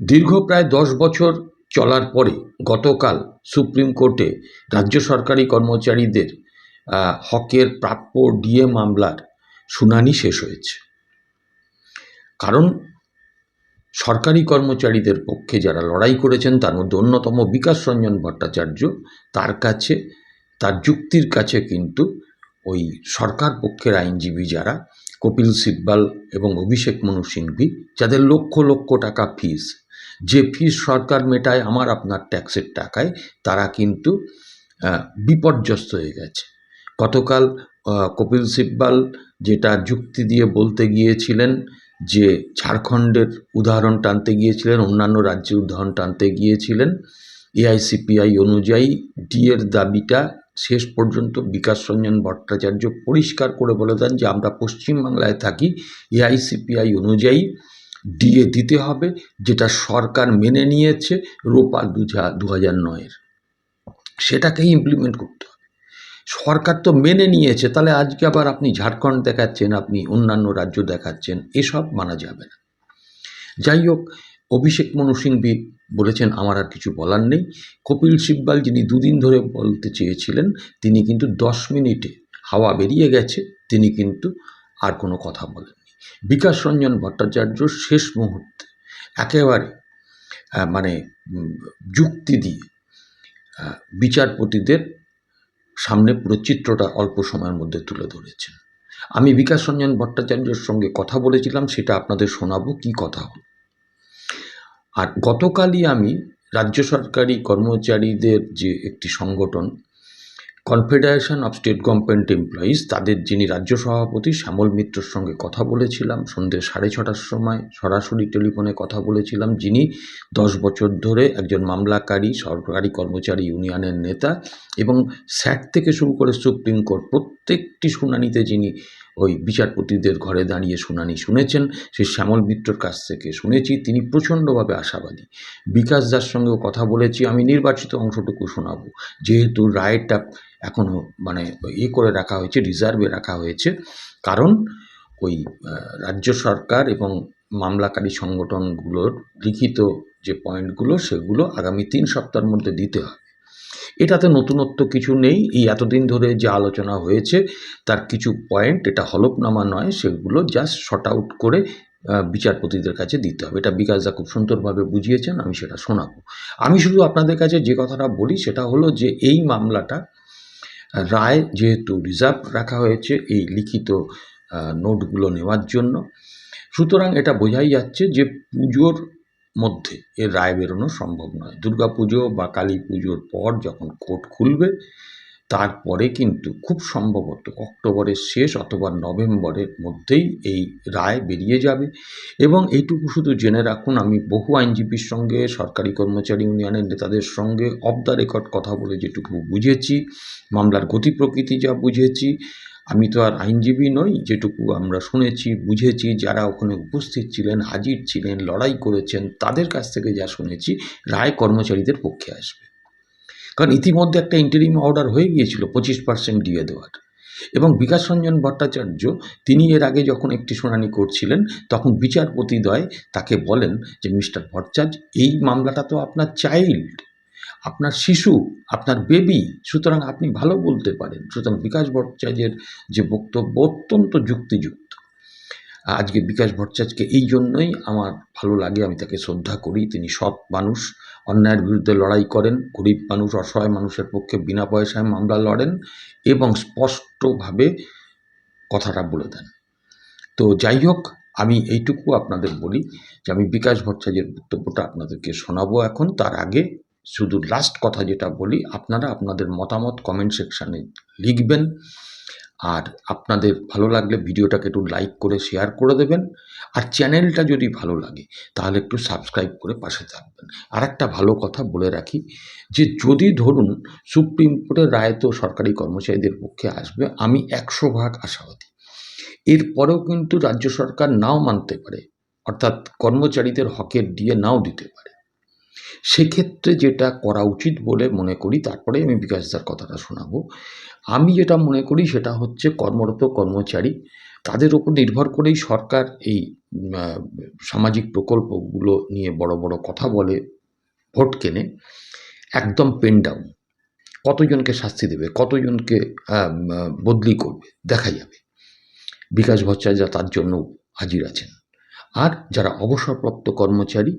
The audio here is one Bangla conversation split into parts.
দীর্ঘ প্রায় দশ বছর চলার পরে গতকাল সুপ্রিম কোর্টে রাজ্য সরকারি কর্মচারীদের হকের প্রাপ্য ডিএ মামলার শুনানি শেষ হয়েছে। কারণ সরকারি কর্মচারীদের পক্ষে যারা লড়াই করেছেন, তার মধ্যে অন্যতম বিকাশ রঞ্জন ভট্টাচার্য, তার কাছে, তার যুক্তির কাছে কিন্তু ওই সরকার পক্ষের আইনজীবী যারা, কপিল সিব্বাল এবং অভিষেক মনু সিংভি, যাদের লক্ষ লক্ষ টাকা ফিস যে ফিস সরকার মেটায় আমার আপনার ট্যাক্সের টাকায়, তারা কিন্তু বিপর্যস্ত হয়ে গেছে। গতকাল কপিল সিব্বাল যেটা যুক্তি দিয়ে বলতে গিয়েছিলেন যে ঝাড়খণ্ডের উদাহরণ টানতে গিয়েছিলেন, অন্যান্য রাজ্যের উদাহরণ টানতে গিয়েছিলেন, এআইসিপিআই অনুযায়ী ডিএর দাবিটা শেষ পর্যন্ত বিকাশ রঞ্জন ভট্টাচার্য পরিষ্কার করে বলে দেন যে আমরা পশ্চিমবাংলায় থাকি, এআইসিপিআই অনুযায়ী ডিএ দিতে হবে, যেটা সরকার মেনে নিয়েছে রোপা দু হাজার নয়ের। সেটাকেই ইমপ্লিমেন্ট করতে হবে। সরকার তো মেনে নিয়েছে, তাহলে আজকে আবার আপনি ঝাড়খণ্ড দেখাচ্ছেন, আপনি অন্যান্য রাজ্য দেখাচ্ছেন, এসব মানা যাবে না। যাই হোক, অভিষেক মনু সিংভি বলেছেন, আমার আর কিছু বলার নেই। কপিল সিব্বাল, যিনি দুদিন ধরে বলতে চেয়েছিলেন, তিনি কিন্তু দশ মিনিটে হাওয়া বেরিয়ে গেছে, তিনি কিন্তু আর কোনো কথা বলেননি। বিকাশ রঞ্জন ভট্টাচার্য শেষ মুহূর্তে একেবারে মানে যুক্তি দিয়ে বিচারপতিদের সামনে পুরো চিত্রটা অল্প সময়ের মধ্যে তুলে ধরেছেন। আমি বিকাশ রঞ্জন ভট্টাচার্যের সঙ্গে কথা বলেছিলাম, সেটা আপনাদের শোনাবো কি কথা হল। আর গতকালই আমি রাজ্য সরকারি কর্মচারীদের যে একটি সংগঠন confederation of state government employees তাদের যিনি রাজ্য সভাপতি শ্যামল মিত্রর সঙ্গে কথা বলেছিলাম সন্ধ্যে সাড়ে ছটার সময় সরাসরি টেলিফোনে কথা বলেছিলাম, যিনি দশ বছর ধরে একজন মামলাকারী, সরকারি কর্মচারী ইউনিয়নের নেতা এবং স্যাট থেকে শুরু করে সুপ্রিম কোর্ট প্রত্যেকটি শুনানিতে যিনি ওই বিচারপতিদের ঘরে দাঁড়িয়ে শুনানি শুনেছেন। সেই শ্যামল মিত্রর কাছ থেকে শুনেছি, তিনি প্রচণ্ডভাবে আশাবাদী। বিকাশ দার সঙ্গেও কথা বলেছি, আমি নির্বাচিত অংশটুকু শোনাবো। যেহেতু রায়টা এখনও মানে ইয়ে করে রাখা হয়েছে, রিজার্ভে রাখা হয়েছে, কারণ ওই রাজ্য সরকার এবং মামলাকারী সংগঠনগুলোর লিখিত যে পয়েন্টগুলো, সেগুলো আগামী তিন সপ্তাহের মধ্যে দিতে হবে এটাতে নতুনত্ব কিছু নেই। এই এতদিন ধরে যে আলোচনা হয়েছে, তার কিছু পয়েন্ট এটা হলফনামা নয়, সেগুলো জাস্ট শর্ট আউট করে বিচারপতিদের কাছে দিতে হবে। এটা বিকাশদা খুব সুন্দরভাবে বুঝিয়েছেন, আমি সেটা শোনাবো। আমি শুধু আপনাদের কাছে যে কথাটা বলি, সেটা হলো যে এই মামলাটা রায় যেহেতু রিজার্ভ রাখা হয়েছে, এই লিখিত নোটগুলো নেওয়ার জন্য। সুতরাং এটা বোঝাই যাচ্ছে যে পুজোর মধ্যে। এর রায় বেরোনো সম্ভব নয়। দুর্গা পুজো বা কালী পুজোর পর যখন কোর্ট খুলবে, তারপরে কিন্তু খুব সম্ভবত অক্টোবরের শেষ অথবা নভেম্বরের মধ্যেই এই রায় বেরিয়ে যাবে। এবং এইটুকু শুধু জেনে রাখুন, আমি বহু আইনজীবীর সঙ্গে, সরকারি কর্মচারী ইউনিয়নের নেতাদের সঙ্গে অফ দ্য রেকর্ড কথা বলে যেটুকু বুঝেছি, মামলার গতি প্রকৃতি যা বুঝেছি আমি তো আর আইনজীবী নই, যেটুকু আমরা শুনেছি, বুঝেছি, যারা ওখানে উপস্থিত ছিলেন, হাজির ছিলেন, লড়াই করেছেন, তাদের কাছ থেকে যা শুনেছি, রায় কর্মচারীদের পক্ষে আসবে। কারণ ইতিমধ্যে একটা ইন্টারিম অর্ডার হয়ে গিয়েছিল, পঁচিশ পার্সেন্ট দিয়ে দেওয়ার। এবং বিকাশ রঞ্জন ভট্টাচার্য, তিনি এর আগে যখন একটি শুনানি করছিলেন, তখন বিচারপতিদ্বয় তাকে বলেন যে, মিস্টার ভট্টাচার্য, এই মামলাটা তো আপনার চাইল্ড। আপনার শিশু, আপনার বেবি সুতরাং আপনি ভালো বলতে পারেন। সুতরাং বিকাশ ভট্টাচার্যের যে বক্তব্য অত্যন্ত যুক্তিযুক্ত। আজকে বিকাশ ভট্টাচার্যকে এই জন্যই আমার ভালো লাগে, আমি তাকে শ্রদ্ধা করি। তিনি সৎ মানুষ, অন্যায়ের বিরুদ্ধে লড়াই করেন, গরিব মানুষ, অসহায় মানুষের পক্ষে বিনা পয়সায় মামলা লড়েন এবং স্পষ্টভাবে কথাটা বলে দেন। তো যাই হোক, আমি এইটুকু আপনাদের বলি যে, আমি বিকাশ ভট্টাচার্যের বক্তব্যটা আপনাদেরকে শোনাবো এখন। তার আগে শুধু লাস্ট কথা যেটা বলি, আপনারা আপনাদের মতামত কমেন্ট সেকশানে লিখবেন। আর আপনাদের ভালো লাগলে ভিডিওটাকে একটু লাইক করে শেয়ার করে দেবেন। আর চ্যানেলটা যদি ভালো লাগে, তাহলে একটু সাবস্ক্রাইব করে পাশে থাকবেন। আর একটা ভালো কথা বলে রাখি, যে যদি ধরুন সুপ্রিম কোর্টের রায় তো সরকারি কর্মচারীদের পক্ষে আসবে, আমি একশো ভাগ আশাবাদী। এরপরেও কিন্তু রাজ্য সরকার নাও মানতে পারে, অর্থাৎ কর্মচারীদের হকের দিয়ে নাও দিতে পারে। সেক্ষেত্রে যেটা করা উচিত বলে মনে করি, তারপরে আমি বিকাশদার কথাটা শোনাবো। আমি যেটা মনে করি সেটা হচ্ছে কর্মরত কর্মচারী, তাদের উপর নির্ভর করেই সরকার এই সামাজিক প্রকল্পগুলো নিয়ে বড় বড় কথা বলে, ভোট কেনে, একদম পেন ডাউন। কতজনকে শাস্তি দেবে, কতজনকে বদলি করবে দেখা যাবে। বিকাশ ভট্টাচার্য তার জন্য হাজির আছেন। আর যারা অবসরপ্রাপ্ত কর্মচারী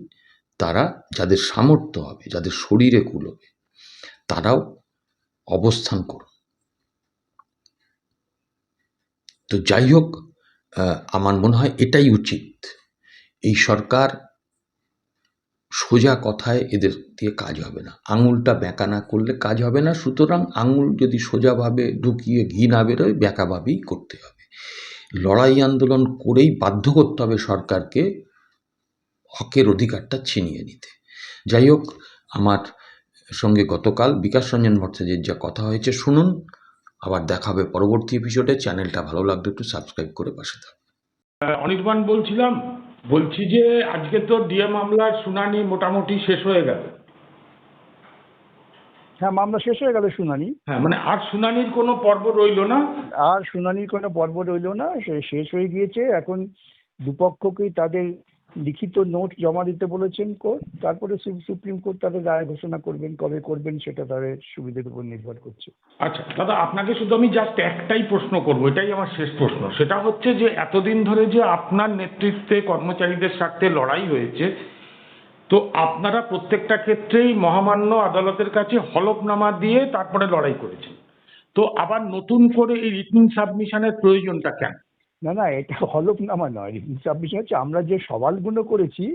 তারা যাদের সামর্থ্য হবে, যাদের শরীরে কুলোবে তারাও অবস্থান করুন। তো যাই হোক আমার মনে হয় এটাই উচিত। এই সরকার সোজা কথায় এদের দিয়ে কাজ হবে না। আঙুলটা বেঁকা না করলে কাজ হবে না, সুতরাং আঙুল যদি সোজাভাবে ঢুকিয়ে ঘি না বেরোয়, ব্যাঁকাভাবেই করতে হবে। লড়াই আন্দোলন করেই বাধ্য করতে হবে সরকারকে হকের অধিকারটা ছিনিয়ে নিতে। যাই হোক আমার সঙ্গে গতকাল বিকাশ রঞ্জন ভট্টাচার্যের যা কথা হয়েছে শুনুন আবার দেখা হবে পরবর্তী এপিসোডে চ্যানেলটা ভালো লাগলে একটু সাবস্ক্রাইব করে পাশে থাকুন। অনির্বাণ বলছিলাম বলছি যে আজকে তো ডিএ মামলার শুনানি মোটামুটি শেষ হয়ে গেল। হ্যাঁ মামলা শেষ হয়ে গেল শুনানি। হ্যাঁ মানে আর শুনানির কোনো পর্ব রইল না? আর শুনানির কোনো পর্ব রইল না সে শেষ হয়ে গিয়েছে। এখন দুপক্ষকেই তাদের লিখিত নোট জমা দিতে বলেছেন কোর্ট, তারপরে সুপ্রিম কোর্ট তাদের রায় ঘোষণা করবেন, কবে করবেন সেটা তাদের সুবিধের উপর নির্ভর করছে। আচ্ছা দাদা, আপনাকে শুধু আমি জাস্ট একটাই প্রশ্ন করব, এটাই আমার শেষ প্রশ্ন। সেটা হচ্ছে যে, এতদিন ধরে যে আপনার নেতৃত্বে কর্মচারীদের স্বার্থে লড়াই হয়েছে, তো আপনারা প্রত্যেকটা ক্ষেত্রেই মহামান্য আদালতের কাছে হলফনামা দিয়ে তারপরে লড়াই করেছেন। তো আবার নতুন করে এই রিটিন সাবমিশনের প্রয়োজনটা কেন? না না এটা হলফনামা নয়। সাবমিশন হচ্ছে আমরা যে সওয়ালগুলো করেছি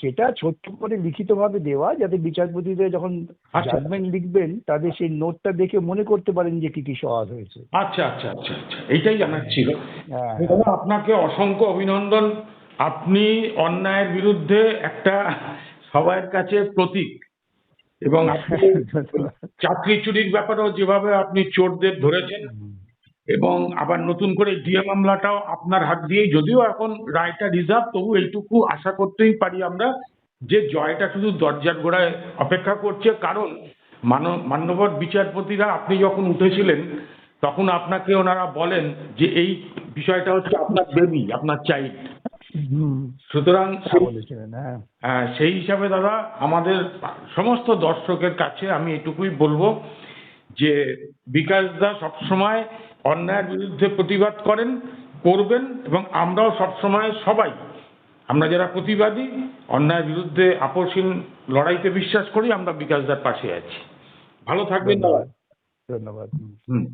সেটা ছোট্ট করে লিখিতভাবে দেওয়া যাতে বিচারপতিদের যখন আচ্ছা। জাজমেন্ট লিখবেন তাদের সেই নোটটা দেখে মনে করতে পারেন যে কি কি সওয়াল হয়েছে। আচ্ছা আচ্ছা আচ্ছা আচ্ছা। এইটাই জানার ছিল। হ্যাঁ। আপনাকে অসংখ্য অভিনন্দন। আপনি অন্যায়ের বিরুদ্ধে একটা সবার কাছে প্রতীক। এবং চাকরি চুরির ব্যাপারেও যেভাবে আপনি চোরদের ধরেছেন এবং আবার নতুন করে ডিএ মামলাটাও আপনার হাত দিয়েই যদিও এখন রায়টা রিজার্ভ তবু এইটুকু আশা করতেই পারি আমরা যে জয়টা শুধু দরজার গোড়ায় অপেক্ষা করছে। কারণ মানব মান্যবর বিচারপতিরা আপনি যখন উঠেছিলেন তখন আপনাকে ওনারা বলেন যে এই বিষয়টা হচ্ছে আপনার বেবি আপনার চাইল্ড। সুতরাং হ্যাঁ। হ্যাঁ, সেই হিসাবে দাদা আমাদের সমস্ত দর্শকের কাছে আমি এটুকুই বলব যে বিকাশ দা সবসময় অন্যায়ের বিরুদ্ধে প্রতিবাদ করেন করবেন এবং আমরাও সবসময় সবাই আমরা যারা প্রতিবাদী অন্যায়ের বিরুদ্ধে আপসহীন লড়াইতে বিশ্বাস করি আমরা বিকাশদার পাশে আছি। ভালো থাকবেন। ধন্যবাদ। ধন্যবাদ। হুম। হুম।